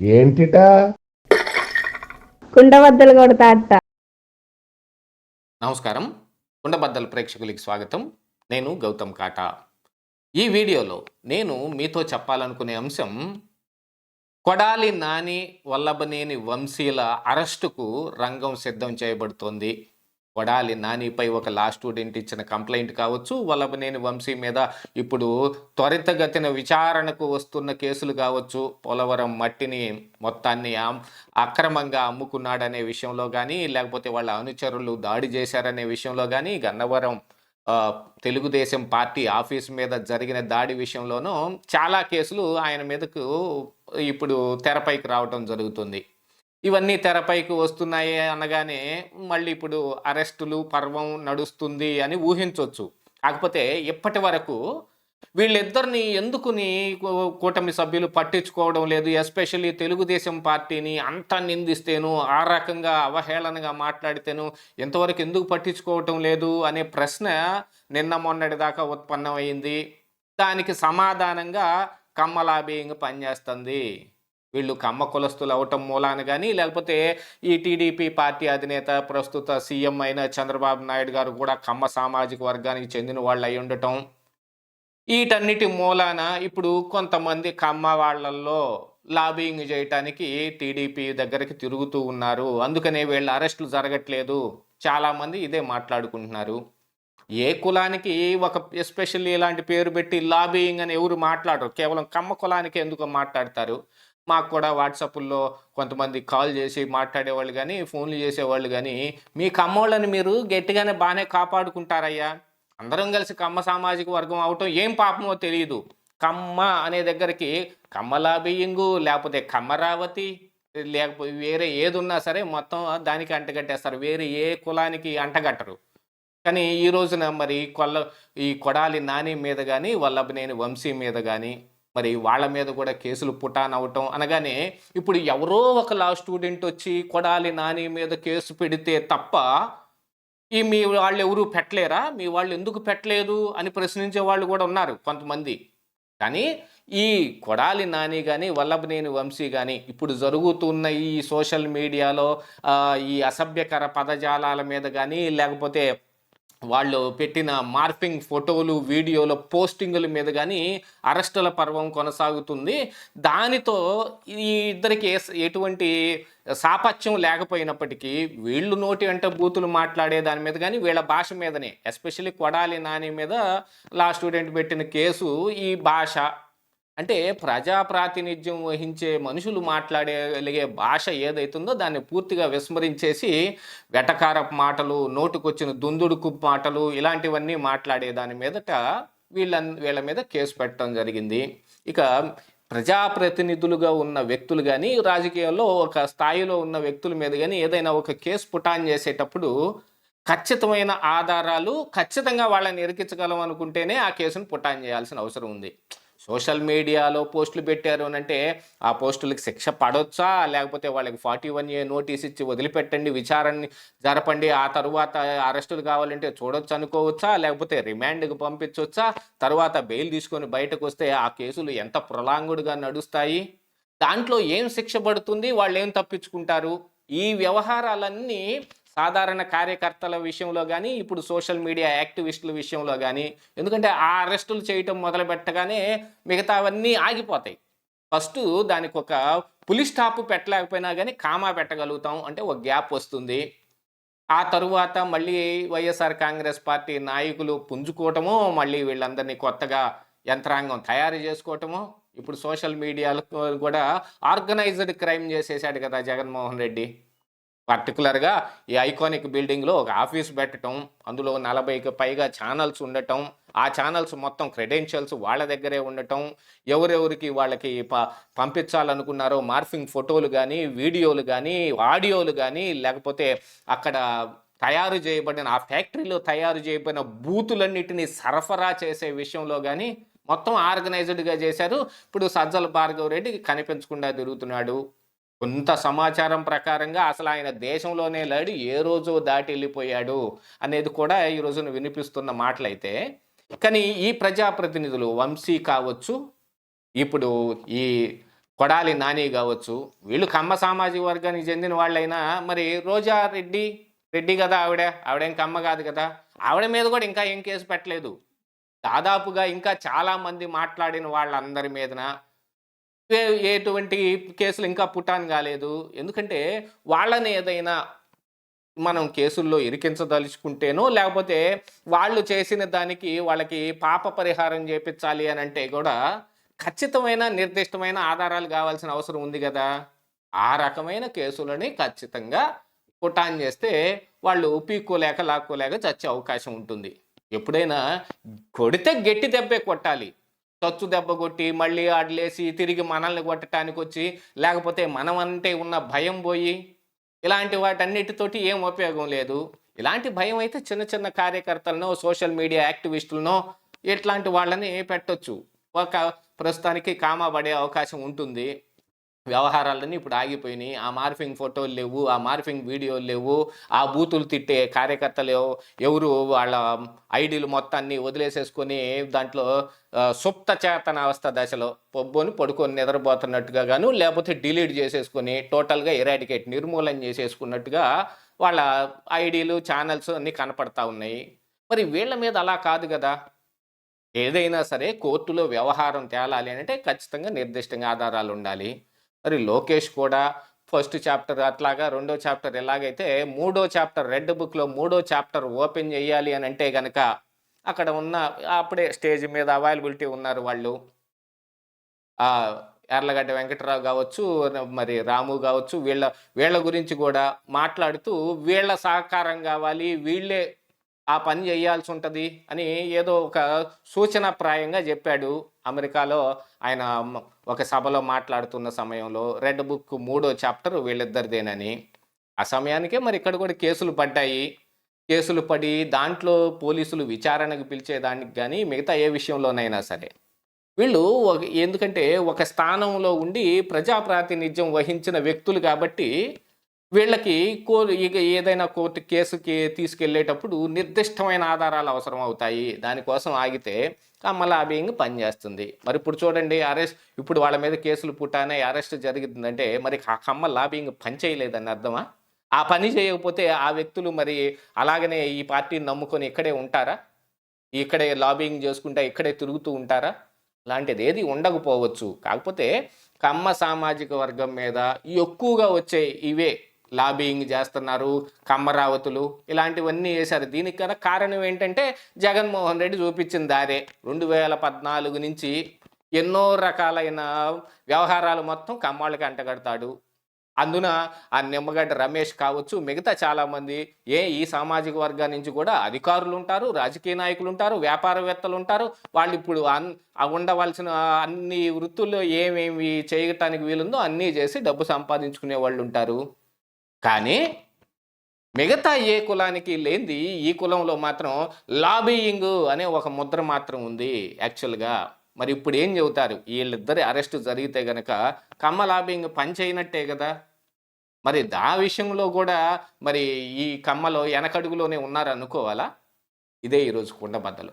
ఏంటిటా? కుండబద్దలు కొడతా నమస్కారం. ఉండబద్దల ప్రేక్షకులకి స్వాగతం. నేను గౌతమ్ కాటా. ఈ వీడియోలో నేను మీతో చెప్పాలనుకునే అంశం కొడాలి నాని వల్లభనేని వంశీల అరెస్టుకు రంగం సిద్ధం చేయబడుతోంది. కొడాలి నానిపై ఒక లా స్టూడెంట్ ఇచ్చిన కంప్లైంట్ కావచ్చు వల్లభనేని వంశీ మీద ఇప్పుడు త్వరితగతిన విచారణకు వస్తున్న కేసులు కావచ్చు. పోలవరం మట్టిని మొత్తాన్ని అక్రమంగా అమ్ముకున్నాడనే విషయంలో కానీ లేకపోతే వాళ్ళ అనుచరులు దాడి చేశారనే విషయంలో కానీ గన్నవరం తెలుగుదేశం పార్టీ ఆఫీస్ మీద జరిగిన దాడి విషయంలోనూ చాలా కేసులు ఆయన మీదకు ఇప్పుడు తెరపైకి రావటం జరుగుతుంది. ఇవన్నీ తెరపైకి వస్తున్నాయి అనగానే మళ్ళీ ఇప్పుడు అరెస్టులు పర్వం నడుస్తుంది అని ఊహించవచ్చు కాకపోతే ఇప్పటి వరకు వీళ్ళిద్దరిని ఎందుకుని కూటమి సభ్యులు పట్టించుకోవడం లేదు? ఎస్పెషల్లీ తెలుగుదేశం పార్టీని అంత నిందిస్తేను ఆ రకంగా అవహేళనగా మాట్లాడితేను ఎంతవరకు ఎందుకు పట్టించుకోవటం లేదు అనే ప్రశ్న నిన్న మొన్నటి దాకా ఉత్పన్నమైంది దానికి సమాధానంగా కమ్మలాబీయింగ్ పనిచేస్తుంది. వీళ్ళు కమ్మ కులస్తులు అవటం మూలాన కానీ లేకపోతే ఈ టీడీపీ పార్టీ అధినేత ప్రస్తుత సీఎం అయిన చంద్రబాబు నాయుడు గారు కూడా కమ్మ సామాజిక వర్గానికి చెందిన వాళ్ళు అయి ఉండటం. వీటన్నిటి మూలాన ఇప్పుడు కొంతమంది కమ్మ వాళ్ళల్లో లాబింగ్ చేయటానికి టీడీపీ దగ్గరికి తిరుగుతూ ఉన్నారు. అందుకనే వీళ్ళ అరెస్టులు జరగట్లేదు. చాలామంది ఇదే మాట్లాడుకుంటున్నారు. ఏ కులానికి ఒక ఎస్పెషల్లీ ఇలాంటి పేరు పెట్టి లాబింగ్ అని ఎవరు మాట్లాడరు. కేవలం కమ్మ కులానికి ఎందుకు మాట్లాడతారు. మాకు కూడా వాట్సాప్లో కొంతమంది కాల్ చేసి మాట్లాడేవాళ్ళు కానీ ఫోన్లు చేసేవాళ్ళు కానీ మీ కమ్మోళ్ళని మీరు గట్టిగానే బాగానే కాపాడుకుంటారయ్యా. అందరం కలిసి కమ్మ సామాజిక వర్గం అవటం ఏం పాపమో తెలియదు కమ్మ అనే దగ్గరికి కమ్మలాబియ్యంగు లేకపోతే కమ్మరావతి లేకపోతే వేరే ఏది ఉన్నా సరే మొత్తం దానికి అంటగట్టేస్తారు. వేరే ఏ కులానికి అంటగట్టరు. కానీ ఈ రోజున మరి కొల్ల ఈ కొడాలి నాని మీద కానీ వల్లభనేని వంశీ మీద కానీ మరి వాళ్ళ మీద కూడా కేసులు పుటాన్ అవటం అనగానే ఇప్పుడు ఎవరో ఒక లా స్టూడెంట్ వచ్చి కొడాలి నాని మీద కేసు పెడితే తప్ప ఈ మీ వాళ్ళు ఎవరు పెట్టలేరా? మీ వాళ్ళు ఎందుకు పెట్టలేదు? అని ప్రశ్నించే వాళ్ళు కూడా ఉన్నారు కొంతమంది. కానీ ఈ కొడాలి నాని కానీ వల్లభనేని వంశీ కానీ ఇప్పుడు జరుగుతున్న ఈ సోషల్ మీడియాలో ఈ అసభ్యకర పదజాలాల మీద కానీ లేకపోతే వాళ్ళు పెట్టిన మార్పింగ్ ఫోటోలు వీడియోలు పోస్టింగుల మీద కానీ అరెస్టుల పర్వం కొనసాగుతుంది. దానితో ఈ ఇద్దరికి ఎటువంటి సాపత్యం లేకపోయినప్పటికీ వీళ్ళు నోటి వెంట బూతులు మాట్లాడే దాని మీద కానీ వీళ్ళ భాష మీదనే ఎస్పెషల్లీ కొడాలి నాని మీద లా స్టూడెంట్ పెట్టిన కేసు ఈ భాష అంటే ప్రజా ప్రాతినిధ్యం వహించే మనుషులు మాట్లాడగలిగే భాష ఏదైతుందో దాన్ని పూర్తిగా విస్మరించేసి వెటకారపు మాటలు నోటుకొచ్చిన దుందుడుకు మాటలు ఇలాంటివన్నీ మాట్లాడే దాని మీదట వీళ్ళ వీళ్ళ మీద కేసు పెట్టడం జరిగింది. ఇక ప్రజాప్రతినిధులుగా ఉన్న వ్యక్తులు కానీ రాజకీయాల్లో ఒక స్థాయిలో ఉన్న వ్యక్తుల మీద కానీ ఏదైనా ఒక కేసు పుటాన్ చేసేటప్పుడు ఖచ్చితమైన ఆధారాలు ఖచ్చితంగా వాళ్ళని ఎరికించగలం అనుకుంటేనే ఆ కేసును పుటాన్ చేయాల్సిన అవసరం ఉంది. సోషల్ మీడియాలో పోస్టులు పెట్టారు అని అంటే ఆ పోస్టులకి శిక్ష పడవచ్చా లేకపోతే వాళ్ళకి ఫార్టీ వన్ ఏ నోటీస్ ఇచ్చి వదిలిపెట్టండి విచారణ జరపండి ఆ తర్వాత అరెస్టులు కావాలంటే చూడొచ్చు అనుకోవచ్చా? లేకపోతే రిమాండ్కి పంపించవచ్చా తర్వాత బెయిల్ తీసుకొని బయటకు వస్తే ఆ కేసులు ఎంత ప్రొలాంగుడ్గా నడుస్తాయి? దాంట్లో ఏం శిక్ష పడుతుంది? వాళ్ళు ఏం తప్పించుకుంటారు? ఈ వ్యవహారాలన్నీ సాధారణ కార్యకర్తల విషయంలో కానీ ఇప్పుడు సోషల్ మీడియా యాక్టివిస్టుల విషయంలో కానీ ఎందుకంటే ఆ అరెస్టులు చేయటం మొదలు పెట్టగానే మిగతావన్నీ ఆగిపోతాయి. ఫస్ట్ దానికి ఒక పులి స్టాప్ పెట్టలేకపోయినా కానీ కామా పెట్టగలుగుతాం అంటే ఒక గ్యాప్ వస్తుంది. ఆ తరువాత మళ్ళీ వైఎస్ఆర్ కాంగ్రెస్ పార్టీ నాయకులు పుంజుకోవటము మళ్ళీ వీళ్ళందరినీ కొత్తగా యంత్రాంగం తయారు చేసుకోవటము ఇప్పుడు సోషల్ మీడియాలో కూడా ఆర్గనైజ్డ్ క్రైమ్ చేసేసాడు కదా జగన్మోహన్ రెడ్డి. పర్టికులర్గా ఈ ఐకానిక్ బిల్డింగ్లో ఒక ఆఫీస్ పెట్టడం అందులో నలభైకి పైగా ఛానల్స్ ఉండటం ఆ ఛానల్స్ మొత్తం క్రెడెన్షియల్స్ వాళ్ళ దగ్గరే ఉండటం ఎవరెవరికి వాళ్ళకి ప పంపించాలనుకున్నారో మార్ఫింగ్ ఫోటోలు కానీ వీడియోలు కానీ ఆడియోలు కానీ లేకపోతే అక్కడ తయారు చేయబడిన ఆ ఫ్యాక్టరీలో తయారు చేయబడిన బూతులన్నిటినీ సరఫరా చేసే విషయంలో కానీ మొత్తం ఆర్గనైజ్డ్గా చేశారు. ఇప్పుడు సజ్జల భార్గవ్ రెడ్డి కనిపించకుండా తిరుగుతున్నాడు. కొంత సమాచారం ప్రకారంగా అసలు ఆయన దేశంలోనే లేడు ఏ రోజు దాటి వెళ్ళిపోయాడు అనేది కూడా ఈ రోజున వినిపిస్తున్న మాటలైతే. కానీ ఈ ప్రజాప్రతినిధులు వంశీ కావచ్చు ఇప్పుడు ఈ కొడాలి నాని కావచ్చు వీళ్ళు కమ్మ సామాజిక వర్గానికి చెందిన వాళ్ళైనా మరి రోజా రెడ్డి రెడ్డి కదా ఆవిడ ఆవిడేం కమ్మ కాదు కదా ఆవిడ మీద కూడా ఇంకా ఏం కేసు పెట్టలేదు. దాదాపుగా ఇంకా చాలామంది మాట్లాడిన వాళ్ళందరి మీదన ఎటువంటి కేసులు ఇంకా పుట్టాను కాలేదు. ఎందుకంటే వాళ్ళని ఏదైనా మనం కేసుల్లో ఇరికించదలుచుకుంటేనో లేకపోతే వాళ్ళు చేసిన దానికి వాళ్ళకి పాప పరిహారం చేపించాలి అని అంటే కూడా ఖచ్చితమైన నిర్దిష్టమైన ఆధారాలు కావాల్సిన అవసరం ఉంది కదా. ఆ రకమైన కేసులని ఖచ్చితంగా పుటాన్ చేస్తే వాళ్ళు పీక్కోలేక లాక్కోలేక చచ్చే అవకాశం ఉంటుంది. ఎప్పుడైనా కొడితే గట్టి దెబ్బే కొట్టాలి. తచ్చు దెబ్బ కొట్టి మళ్ళీ ఆడలేసి తిరిగి మనల్ని కొట్టడానికి వచ్చి లేకపోతే మనం అంటే ఉన్న భయం పోయి ఇలాంటి వాటన్నిటితోటి ఏం ఉపయోగం లేదు. ఇలాంటి భయం అయితే చిన్న చిన్న కార్యకర్తలను సోషల్ మీడియా యాక్టివిస్టులను ఇట్లాంటి వాళ్ళని పెట్టొచ్చు. ఒక ప్రస్తుతానికి కామా పడే అవకాశం ఉంటుంది. వ్యవహారాలన్నీ ఇప్పుడు ఆగిపోయినాయి. ఆ మార్ఫింగ్ ఫోటోలు లేవు ఆ మార్ఫింగ్ వీడియోలు లేవు ఆ బూతులు తిట్టే కార్యకర్తలు ఎవరు వాళ్ళ ఐడీలు మొత్తాన్ని వదిలేసేసుకొని దాంట్లో సుప్త చేతన అవస్థ దశలో పొబ్బుని పడుకొని నిద్రపోతున్నట్టుగా గాను లేకపోతే డిలీట్ చేసేసుకొని టోటల్గా ఎరాడికేట్ నిర్మూలన చేసేసుకున్నట్టుగా వాళ్ళ ఐడీలు ఛానల్స్ అన్నీ కనపడతా ఉన్నాయి. మరి వీళ్ళ మీద అలా కాదు కదా. ఏదైనా సరే కోర్టులో వ్యవహారం తేలాలి అంటే ఖచ్చితంగా నిర్దిష్టంగా ఆధారాలు ఉండాలి. మరి లోకేష్ కూడా ఫస్ట్ చాప్టర్ అట్లాగా రెండో చాప్టర్ ఎలాగైతే మూడో చాప్టర్ రెడ్ బుక్లో మూడో చాప్టర్ ఓపెన్ చేయాలి అని అంటే కనుక అక్కడ ఉన్న అప్పుడే స్టేజ్ మీద అవైలబిలిటీ ఉన్నారు వాళ్ళు. ఎర్లగడ్డ వెంకటరావు కావచ్చు మరి రాము కావచ్చు వీళ్ళ వీళ్ళ గురించి కూడా మాట్లాడుతూ వీళ్ళ సహకారం కావాలి వీళ్ళే ఆ పని చేయాల్సి ఉంటుంది అని ఏదో ఒక సూచనాప్రాయంగా చెప్పాడు. అమెరికాలో ఆయన ఒక సభలో మాట్లాడుతున్న సమయంలో రెడ్ బుక్ మూడో చాప్టర్ వీళ్ళిద్దరిదేనని. ఆ సమయానికే మరి ఇక్కడ కూడా కేసులు పడ్డాయి. కేసులు పడి దాంట్లో పోలీసులు విచారణకు పిలిచేదానికి కానీ మిగతా ఏ విషయంలోనైనా సరే. వీళ్ళు ఒక- ఎందుకంటే ఒక స్థానంలో ఉండి ప్రజాప్రాతినిధ్యం వహించిన వ్యక్తులు కాబట్టి వీళ్ళకి కో ఇక ఏదైనా కోర్టు కేసుకి తీసుకెళ్ళేటప్పుడు నిర్దిష్టమైన ఆధారాలు అవసరం అవుతాయి దానికోసం ఆగితే కమ్మ లాబింగ్ పనిచేస్తుంది. మరి ఇప్పుడు చూడండి అరెస్ట్ ఇప్పుడు వాళ్ళ మీద కేసులు పుట్టానే అరెస్ట్ జరుగుతుందంటే మరి ఆ కమ్మ లాబింగ్ పని చేయలేదని అర్థమా? ఆ పని చేయకపోతే ఆ వ్యక్తులు మరి అలాగనే ఈ పార్టీని నమ్ముకొని ఇక్కడే ఉంటారా? ఇక్కడే లాబింగ్ చేసుకుంటా ఇక్కడే తిరుగుతూ ఉంటారా? లాంటిది ఏది ఉండకపోవచ్చు. కాకపోతే కమ్మ సామాజిక వర్గం మీద ఎక్కువగా వచ్చే ఇవే లాబింగ్ చేస్తున్నారు కమ్మరావతులు ఇలాంటివన్నీ చేశారు దీనికి కన్నా కారణం ఏంటంటే జగన్మోహన్ రెడ్డి చూపించిన దారే. రెండు వేల పద్నాలుగు నుంచి ఎన్నో రకాలైన వ్యవహారాలు మొత్తం కమ్మాళ్ళకి అంటగడతాడు. అందున ఆ నిమ్మగడ్డ రమేష్ కావచ్చు మిగతా చాలామంది ఏ ఈ సామాజిక వర్గం నుంచి కూడా అధికారులు ఉంటారు రాజకీయ నాయకులు ఉంటారు వ్యాపారవేత్తలు ఉంటారు వాళ్ళు ఇప్పుడు అన్ ఉండవలసిన అన్ని వృత్తుల్లో ఏమేమి చేయటానికి వీలుందో అన్నీ చేసి డబ్బు సంపాదించుకునే వాళ్ళు ఉంటారు కానీ మిగతా ఏ కులానికి లేనిది ఈ కులంలో మాత్రం లాబీయింగ్ అనే ఒక ముద్ర మాత్రం ఉంది యాక్చువల్గా. మరి ఇప్పుడు ఏం చెబుతారు? వీళ్ళిద్దరి అరెస్ట్ జరిగితే గనక కమ్మ లాబింగ్ పనిచేయనట్టే కదా? మరి దా విషయంలో కూడా మరి ఈ కమ్మలో వెనకడుగులోనే ఉన్నారు అనుకోవాలా ఇదే ఈరోజు కుండబద్దలు